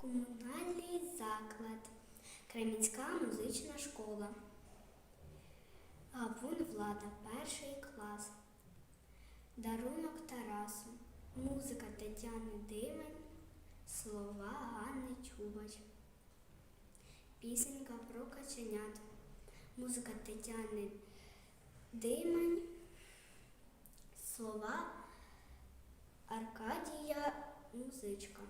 Комунальний заклад. Кремінська музична школа. Гавун Влада, перший клас. Дарунок Тарасу. Музика Тетяни Димень. Слова Ганни Чубач. Пісенька про каченят. Музика Тетяни Димень. Слова Аркадія Музичка.